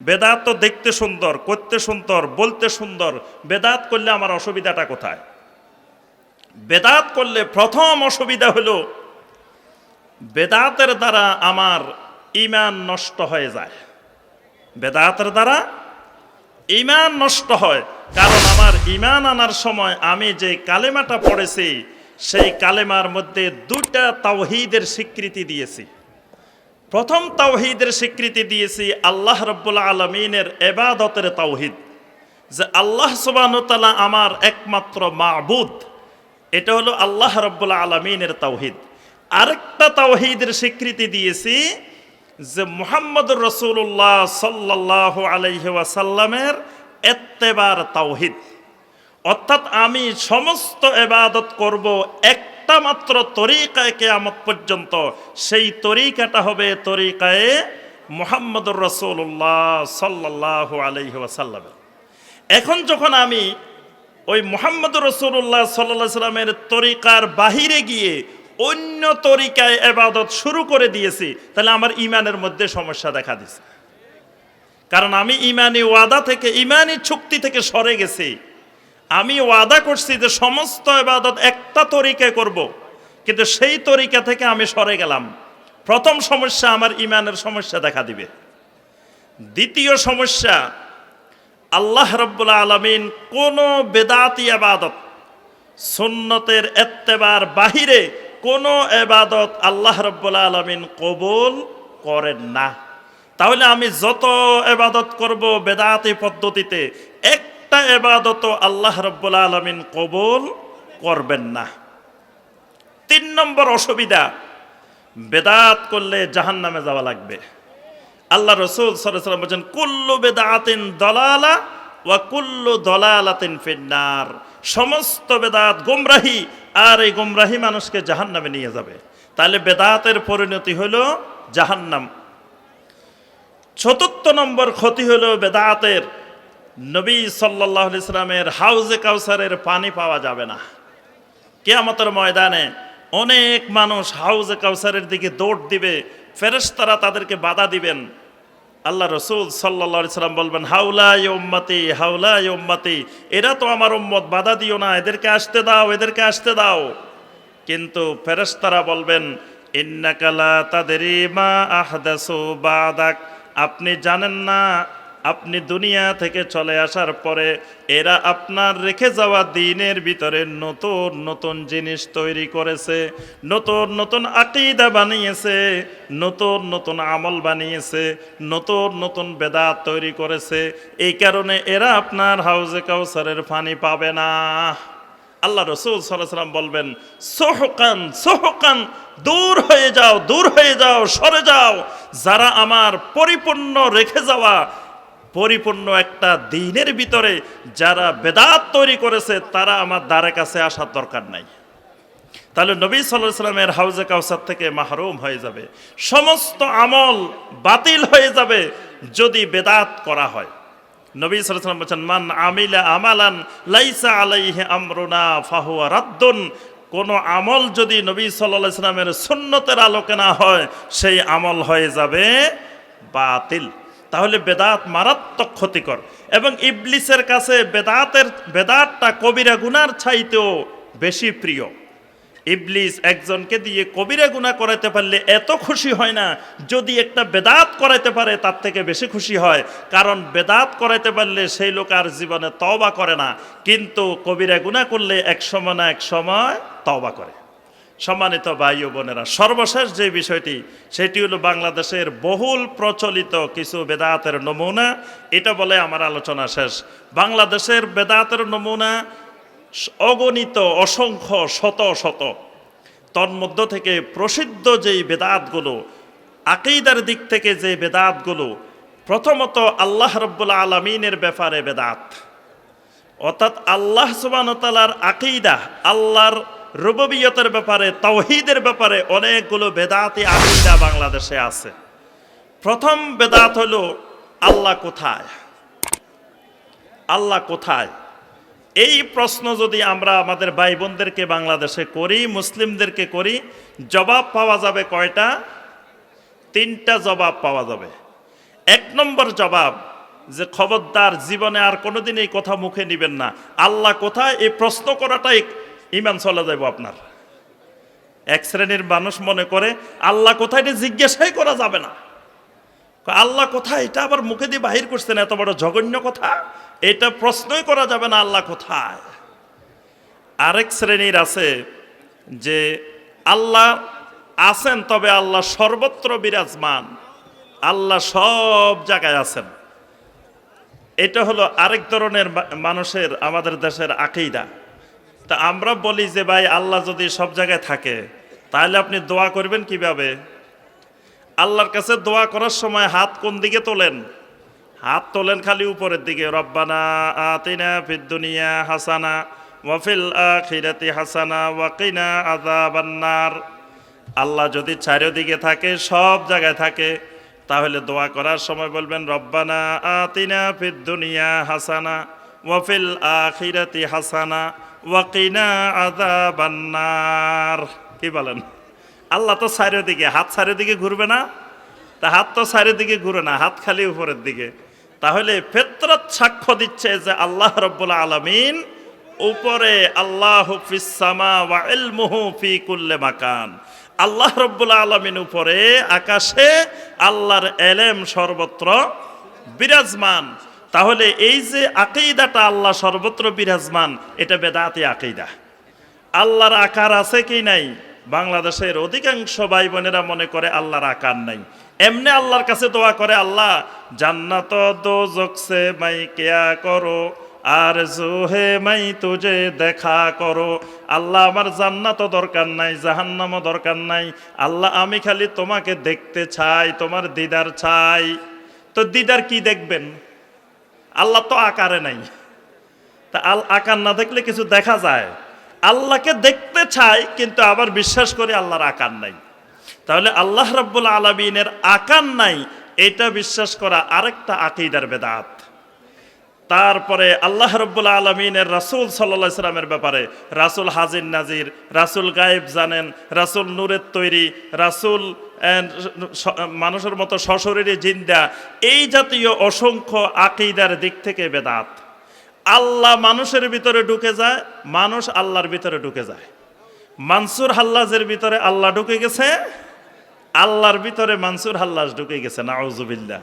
বেদাত তো দেখতে সুন্দর, করতে সুন্দর, বলতে সুন্দর। বেদাত করলে আমার অসুবিধাটা কোথায়? বেদাত করলে প্রথম অসুবিধা হলো, বেদাতের দ্বারা আমার ইমান নষ্ট হয়ে যায়। বেদাতের দ্বারা ইমান নষ্ট হয়, কারণ আমার ইমান আনার সময় আমি যে কালেমাটা পড়েছি, সেই কালেমার মধ্যে দুটা তাওহিদের স্বীকৃতি দিয়েছি। প্রথম তাওহিদের স্বীকৃতি দিয়েছি আল্লাহ রব্বুল আলমিনের এবাদতের তাওহিদ। যে আল্লাহ সুবাহতালা আমার একমাত্র মাবুদ, এটা হলো আল্লাহ রব্বুল আলমিনের তাওহিদ। আরেকটা তাওহিদের স্বীকৃতি দিয়েছি যে মুহাম্মদুর রসুল্লাহ সাল্লাহ আলাইহি ওয়াসাল্লামের এত্তেবার তাওহিদ। অর্থাৎ আমি সমস্ত এবাদত করব একটা মাত্র তরিকায় কেয়ামত পর্যন্ত, সেই তরিকাটা হবে তরিকায়ে মোহাম্মদুর রসুল্লাহ সাল্লাহ আলহি ওয়াসাল্লামের। এখন যখন আমি ওই মোহাম্মদুর রসুল্লাহ সাল্লাহ সাল্লামের তরিকার বাহিরে গিয়ে অন্য তরিকায় এবাদত শুরু করে দিয়েছি, তাহলে আমার ইমানের মধ্যে সমস্যা দেখা দিছে। কারণ আমি ইমানি ওয়াদা থেকে, ইমানি চুক্তি থেকে সরে গেছি। আমি ওয়াদা করছি যে সমস্ত এবাদত একটা তরিকে করব। কিন্তু সেই তরিকা থেকে আমি সরে গেলাম প্রথম সমস্যা আমার ইমানের সমস্যা দেখা দিবে দ্বিতীয় সমস্যা, আল্লাহ রব্বুল আলমিন কোনো বেদাতি আবাদত সুন্নতের এত্তেবার বাহিরে কোনো এবাদত আল্লাহ রব্বুল আলমিন কবুল করেন না তাহলে আমি যত এবাদত করব বেদাতি পদ্ধতিতে একটা এবাদত আল্লাহ রব্বুল আলমিন কবুল করবেন না। তিন নম্বর অসুবিধা, বেদাত করলে জাহান নামে যাওয়া লাগবে। আল্লাহ রসুল সাল্লাম বলছেন, কুল্লু বেদাতিন দলালা ওয়া কুল্লু দলালাতিন ফিন্নার। সমস্ত বেদাত গোমরাহি, আর এই গোমরাহি মানুষকে জাহান নামে নিয়ে যাবে। তাহলে বেদাতের পরিণতি হলো জাহান্নাম। চতুর্থ নম্বর ক্ষতি হলো বেদাতের নবী সাল্লাহ ইসলামের হাউজে কাউসারের পানি পাওয়া যাবে না। কেয়ামতের ময়দানে অনেক মানুষ হাউজে কাউসারের দিকে দৌড় দিবে, ফেরেশতারা তাদেরকে বাধা দিবেন। আল্লাহ রসুল সাল্লা সাল্লাম বলবেন, হাউলা উম্মতি হাউলা উম্মতি, এরা তো আমার উম্মত, বাধা দিও না, এদেরকে আসতে দাও, এদেরকে আসতে দাও। কিন্তু ফেরেশতারা বলবেন ইন্নাকালা তাদের মা আহদাসু বাদাক, আপনি জানেন না আপনি দুনিয়া থেকে চলে আসার পরে এরা আপনার রেখে যাওয়া দিনের ভিতরে নতুন নতুন জিনিস তৈরি করেছে, নতুন নতুন আকিদা বানিয়েছে, নতুন নতুন আমল বানিয়েছে, নতুন নতুন বেদাত তৈরি করেছে। এই কারণে এরা আপনার হাউজে কাউসারের ফানি পাবে না। আল্লাহ রসুল সাল্লাম বলবেন, সোহকান সোহকান, দূর হয়ে যাও, দূর হয়ে যাও, সরে যাও। যারা আমার পরিপূর্ণ রেখে যাওয়া পরিপূর্ণ একটা দিনের ভিতরে যারা বেদাত তৈরি করেছে, তারা আমার দ্বারে কাছে আসার দরকার নাই। তাহলে নবী সাল্লাহ সাল্লামের হাউজে কাউসার থেকে মাহরুম হয়ে যাবে। সমস্ত আমল বাতিল হয়ে যাবে যদি বেদাত করা হয়। নবী সাল্লাম বলছেন, মান আমিলা আমালান লাইসা আলাইহে আমরুনা ফাহুয়া রাদ্দুন। কোনো আমল যদি নবী সাল্লাহ সাল্লামের সুন্নতের আলোকে না হয়, সেই আমল হয়ে যাবে বাতিল। তাহলে বেদাত মারাত্মক ক্ষতিকর। এবং ইবলিসের কাছে বেদাতের, বেদাতটা কবিরা গুনার ছাইতেও বেশি প্রিয়। ইবলিস একজনকে দিয়ে কবিরা গুণা করাইতে পারলে এত খুশি হয় না, যদি একটা বেদাত করাইতে পারে তার থেকে বেশি খুশি হয়। কারণ বেদাত করাইতে পারলে সেই লোক আর জীবনে তওবা করে না। কিন্তু কবিরা গুণা করলে এক সময় না এক সময় তওবা করে। সম্মানিত ভাই বোনেরা, সর্বশেষ যে বিষয়টি, সেটি হলো বাংলাদেশের বহুল প্রচলিত কিছু বেদাতের নমুনা। এটা বলে আমার আলোচনা শেষ। বাংলাদেশের বেদাতের নমুনা অগণিত, অসংখ্য, শত শত। তন্মধ্য থেকে প্রসিদ্ধ যেই বেদাতগুলো, আকিদার দিক থেকে যে বেদাতগুলো, প্রথমত আল্লাহ রব্বুল আলমিনের ব্যাপারে বেদাত। অর্থাৎ আল্লাহ সুবানতালার আকিদা, আল্লাহর রুববিয়তের ব্যাপারে তৌহিদের ব্যাপারে অনেকগুলো বেদাতি আকিদা বাংলাদেশে আছে। প্রথম বেদাত হলো, আল্লাহ কোথায়? আল্লাহ কোথায়? এই প্রশ্ন যদি আমরা আমাদের ভাই বোনদেরকে বাংলাদেশে করি, মুসলিমদেরকে করি, জবাব পাওয়া যাবে কয়টা? তিনটা জবাব পাওয়া যাবে। এক নম্বর জবাব, যে খবরদার জীবনে আর কোনোদিন এই কথা মুখে নিবেন না। আল্লাহ কোথায়? এই প্রশ্ন করাটাই ইমান চলে যাব আপনার। এক শ্রেণির মানুষ মনে করে, আল্লাহ কোথায় এটা জিজ্ঞাসাই করা যাবে না। আল্লাহ কোথায়? এটা আবার মুখে দিয়ে বাহির করছেন, এত বড় জঘন্য কথা। এটা প্রশ্নই করা যাবে না আল্লাহ কোথায়। আরেক শ্রেণির আছে যে, আল্লাহ আছেন, তবে আল্লাহ সর্বত্র বিরাজমান। আল্লাহ সব জায়গায় আছেন। এটা হলো আরেক ধরনের মানুষের, আমাদের দেশের আকেইদা তা আমরা বলি যে, ভাই, আল্লাহ যদি সব জায়গায় থাকে, তাহলে আপনি দোয়া করবেন কীভাবে? আল্লাহর কাছে দোয়া করার সময় হাত কোন দিকে তোলেন? হাত তোলেন খালি উপরের দিকে। রব্বানা আতিনা ফিদ দুনিয়া হাসানা ওয়াফিল আখিরাতি হাসানা ওয়াকিনা আযাবান্নার আল্লাহ যদি চারিদিকে থাকে, সব জায়গায় থাকে, তাহলে দোয়া করার সময় বলবেন, রব্বানা আতিনা ফিদ দুনিয়া হাসানা ওয়াফিল আখিরাতি হাসানা ওয়াকিনা আযাবান্নার। কি বলেন? আল্লাহ তো চারিদিকে, হাত চারিদিকে ঘুরবে না? তা হাত তো চারিদিকে ঘুরে না, হাত খালি উপরের দিকে। তাহলে ফেতরত সাক্ষ্য দিচ্ছে যে আল্লাহ রব্বুল আলমিন উপরে আল্লাহ ফি মাকান। আল্লাহ রব্বুল আলমিন উপরে, আকাশে আল্লাহর এলেম সর্বত্র বিরাজমান। তাহলে এই যে আকিদাটা আল্লাহ সর্বত্র বিরাজমান, এটা বেদাতি আকিদা। আল্লাহর আকার আছে কি নাই? বাংলাদেশের অধিকাংশ ভাই বোনেরা মনে করে আল্লাহর আকার নাই। এমনি আল্লাহর কাছে দোয়া করে, আল্লাহ, জান্নাত দো জকসে মাই কেয়া করো, আর জোহে মাই তুজে দেখা করো। আল্লাহ, আমার জান্নাতও দরকার নাই, জাহান্নামও দরকার নাই। আল্লাহ, আমি খালি তোমাকে দেখতে চাই, তোমার দিদার চাই। তো দিদার কি দেখবেন? আল্লাহ তো আকারে নাই। তা আল আকার না দেখলে কিছু দেখা যায়। আল্লাহকে দেখতে চাই, কিন্তু আবার বিশ্বাস করি আল্লাহর আকার নাই। তাহলে আল্লাহ রব্বুল আলমিনের আকার নাই, এটা বিশ্বাস করা আরেকটা আকিদার বেদাত। তারপরে আল্লাহ রব্বুল আলমিনের রাসুল সাল্লা সাল্লামের ব্যাপারে, রাসুল হাজির নাজির, রাসুল গায়েব জানেন, রাসুল নূরের তৈরি, রাসুল মানুষের মতো সশরীরে জিন্দা, এই জাতীয় অসংখ্য আকিদার দিক থেকে বেদাত। আল্লাহ মানুষের ভিতরে ঢুকে যায়, মানুষ আল্লাহর ভিতরে ঢুকে যায়। মানসুর হাল্লাজের ভিতরে আল্লাহ ঢুকে গেছে, আল্লাহর ভিতরে মানসুর হাল্লাজ ঢুকে গেছে, নাউজুবিল্লাহ।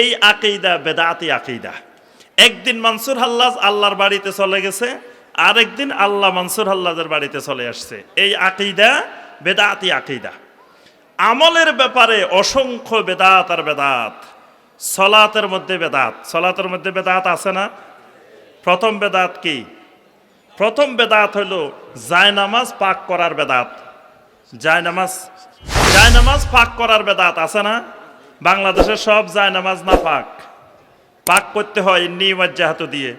এই আকিদা বেদাতি আকিদা। একদিন মানসুর হাল্লাজ আল্লাহর বাড়িতে চলে গেছে, আরেকদিন আল্লাহ মানসুর হাল্লাজের বাড়িতে চলে আসছে। এই আকিদা বেদাতি আকিদা। আমলের ব্যাপারে অসংখ্য বেদাত আর বেদাত। সলাতের মধ্যে বেদাত। সলাতের মধ্যে বেদাত আছে না? প্রথম বেদাত কি? প্রথম বেদাত হইল জায়নামাজ পাক করার বেদাত। জায়নামাজ জায়নামাজ পাক করার বেদাত আছে না? বাংলাদেশের সব জায়নামাজ না পাক। পাক করতে হয় নিমাজ্জাহাত দিয়ে।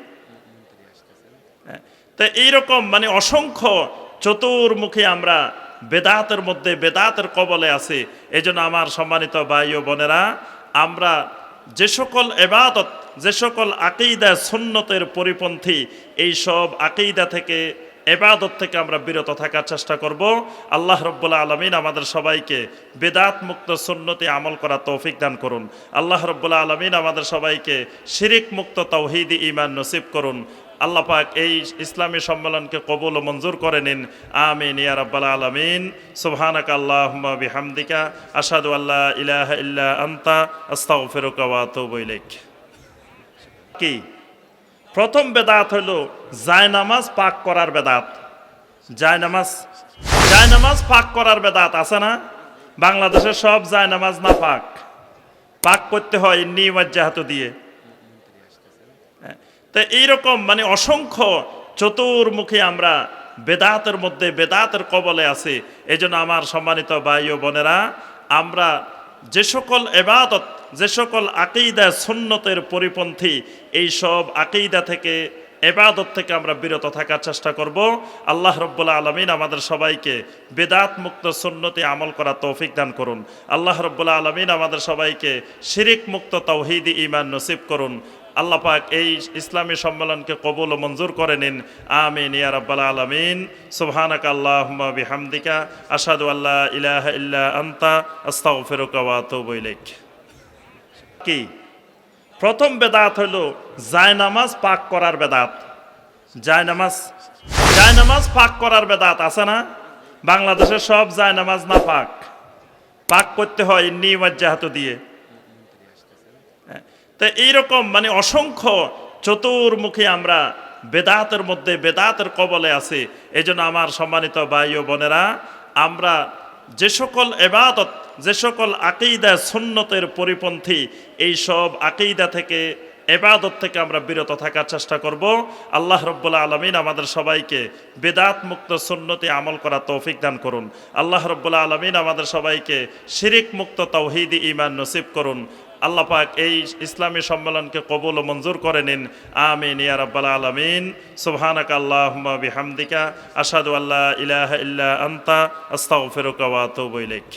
হ্যাঁ, তো এইরকম মানে অসংখ্য চতুর্মুখী আমরা বেদাতের মধ্যে, বেদাতের কবলে আছে। এই জন্য আমার সম্মানিত ভাই ও বোনেরা, আমরা যে সকল এবাদত, যে সকল আকিদা সুন্নতের পরিপন্থী, এই সব আকিদা থেকে, এবাদত থেকে আমরা বিরত থাকার চেষ্টা করব। আল্লাহ রব্বুল্লা আলমিন আমাদের সবাইকে বেদাত মুক্ত সুন্নতি আমল করা তৌফিক দান করুন। আল্লাহ রব্বুল্লা আলমিন আমাদের সবাইকে শিরিক মুক্ত তৌহিদি ইমান নসিব করুন। আল্লাহ পাক এই ইসলামী সম্মেলনকে কবুল ও মঞ্জুর করে নিন। আমিন, ইয়া রাব্বাল আলামিন। সুবহানাকা আল্লাহুম্মা বিহামদিকা। আশহাদু আল্লা ইলাহা ইল্লা আনতা। আস্তাগফিরুকা ওয়া আতুবু ইলাইক। কি? প্রথম বেদাত হইল জায়নামাজ পাক করার বেদাত। জায়নামাজ জায়নামাজ পাক করার বেদাত আছে না? বাংলাদেশের সব জায়নামাজ না পাক। পাক করতে হয় নিমাজ্জাহাত দিয়ে। তো এইরকম মানে অসংখ্য চতুর্মুখী আমরা বেদাতের মধ্যে, বেদাতের কবলে আছি। এই আমার সম্মানিত ভাই ও বোনেরা, আমরা যে সকল এবাদত, যে সকল আকিদা সুন্নতের পরিপন্থী, এই সব আকিদা থেকে, এবাদত থেকে আমরা বিরত থাকার চেষ্টা করব। আল্লাহ রব্বুল্লা আলমিন আমাদের সবাইকে বেদাত মুক্ত সুন্নতি আমল করা তৌফিক দান করুন। আল্লাহ রব্বুল্লা আলমিন আমাদের সবাইকে শিরিক মুক্ত তৌহিদি ইমান নসিব করুন। আল্লাহ পাক এই ইসলামী সম্মেলনকে কবুল ও মঞ্জুর করে নিন। আমিন, ইয়া রাব্বাল আলামিন। সুবহানাকা আল্লাহুম্মা বিহামদিকা। আশহাদু আল্লা ইলাহা ইল্লা আনতা। আস্তাগফিরুকা ওয়া আতুবু ইলাইক। কি? প্রথম বেদাত হইল জায়নামাজ পাক করার বেদাত। জায়নামাজ জায়নামাজ পাক করার বেদাত আছে না? বাংলাদেশের সব জায়নামাজ না পাক। পাক করতে হয় নিমাজ্জাহাত দিয়ে। তো এইরকম মানে অসংখ্য চতুর্মুখী আমরা বেদাতের মধ্যে, বেদাতের কবলে আছি। এই জন্য আমার সম্মানিত ভাই ও বোনেরা, আমরা যে সকল এবাদত, যে সকল আকিদা সুন্নতের পরিপন্থী, এই সব আকিদা থেকে, এবাদত থেকে আমরা বিরত থাকার চেষ্টা করব। আল্লাহ রব্বুল্লা আলমিন আমাদের সবাইকে বেদাত মুক্ত সুন্নতি আমল করা তৌফিক দান করুন। আল্লাহ রব্বুল্লা আলমিন আমাদের সবাইকে শিরিক মুক্ত তৌহিদি ইমান নসিব করুন। আল্লাহ পাক এই ইসলামী সম্মেলনকে কবুল ও মঞ্জুর করে নিন। আমিন, ইয়া রাব্বাল আলামিন। সুবহানাক আল্লাহুম্মা বিহামদিকা। আশহাদু আল্লা ইলাহা ইল্লা আনতা। আস্তাগফিরুকা ওয়া আতুবু ইলাইক।